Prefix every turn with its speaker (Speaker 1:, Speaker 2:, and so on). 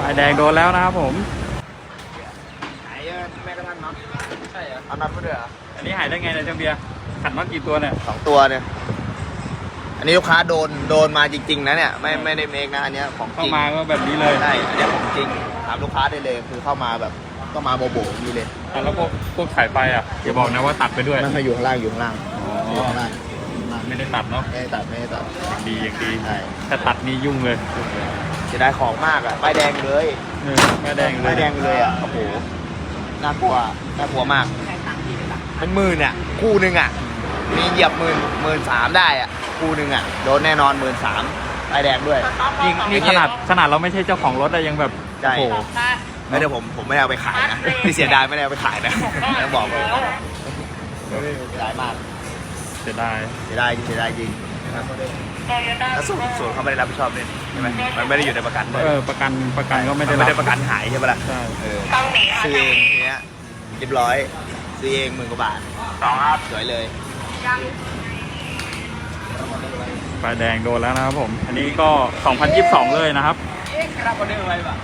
Speaker 1: ป้ายแดงโดนแล้วนะครับผม
Speaker 2: หายแม่กระทั่งน็อตใช่เหรอเอาน็อตมาด้วยเหรอ
Speaker 1: อันนี้หายได้ไงเนี่ยเจ้าเบียร์ขัดน็อตกี่ตัวเนี่ย
Speaker 2: สองตัวเนี่ย อันนี้ลูกค้าโดนโดนมาจริงๆนะเนี่ยไม่ไม่ได้เมคนะอันเนี้ยของจ
Speaker 1: เข้า
Speaker 2: ริง
Speaker 1: มาก็แบบนี้เลย
Speaker 2: ใช่อันเนี้ยของจริงถามลูกค้าได้เลยคือเข้ามาแบบก็มาโบโบๆนี่เลย
Speaker 1: อะแล้วพวกพวกสายไฟอะอย่าบอกนะว่าตัดไปด้วย
Speaker 2: ไม่ให้อยู่ข้างล่างอยู่ข้างล่าง
Speaker 1: อ๋
Speaker 2: อยู่
Speaker 1: อ
Speaker 2: ข้างล่าง
Speaker 1: ไม่ได้ตัดเนาะ
Speaker 2: ไม่ได้ตัดไม่ได้ตัด
Speaker 1: อย่างดีอย่างดี
Speaker 2: ใช่
Speaker 1: ถ้าตัดนี่ยุ่งเลย
Speaker 2: เสียดายของมากอะป้ายแดงเลย
Speaker 1: เออป้ายแดงเลย
Speaker 2: ป้ายแดงเลยอะโอ้โหน่ากลัวน่ากลัวมากเป็นหมื่นอะคู่หนึ่งอะ มีเหยียบหมื่นหมื่นสามได้อะคู่หนึ่งอะโดนแน่นอนหมื่นสามป้ายแดงด้วย
Speaker 1: นี่นี่ขนาดขนาดเราไม่ใช่เจ้าของรถแต่ยังแบบ
Speaker 2: ใช่
Speaker 1: โอ้โห
Speaker 2: ไม่ได้ผมผมไม่ได้เอาไปขายนะที่เสียดายไม่ได้เอาไปขายนะต้องบอกเลยเสียดายมาก
Speaker 1: เสียดาย
Speaker 2: เสียดายเสียดายจริง แล้วส่วนส่วนเขาไม่ได้รับผิดชอบเลยใช่ไหมมันไม่ได้อยู่ในประกันด้วย
Speaker 1: เออประกันประกันก็ไม่ได้
Speaker 2: นไม่ได้
Speaker 1: รับ
Speaker 2: ประกันหายใช่ปะล่ะ
Speaker 1: ใช่
Speaker 2: เออซื้อเองทีเนี้ยเรียบร้อยซื้อเองหมื่นกว่าบาทสองครับสวยเลย
Speaker 1: ป้ายแดงโดนแล้วนะครับผม อันนี้ก็ 2022 เลยนะครับ
Speaker 2: ครับออเดอร์ไว้ป่ะ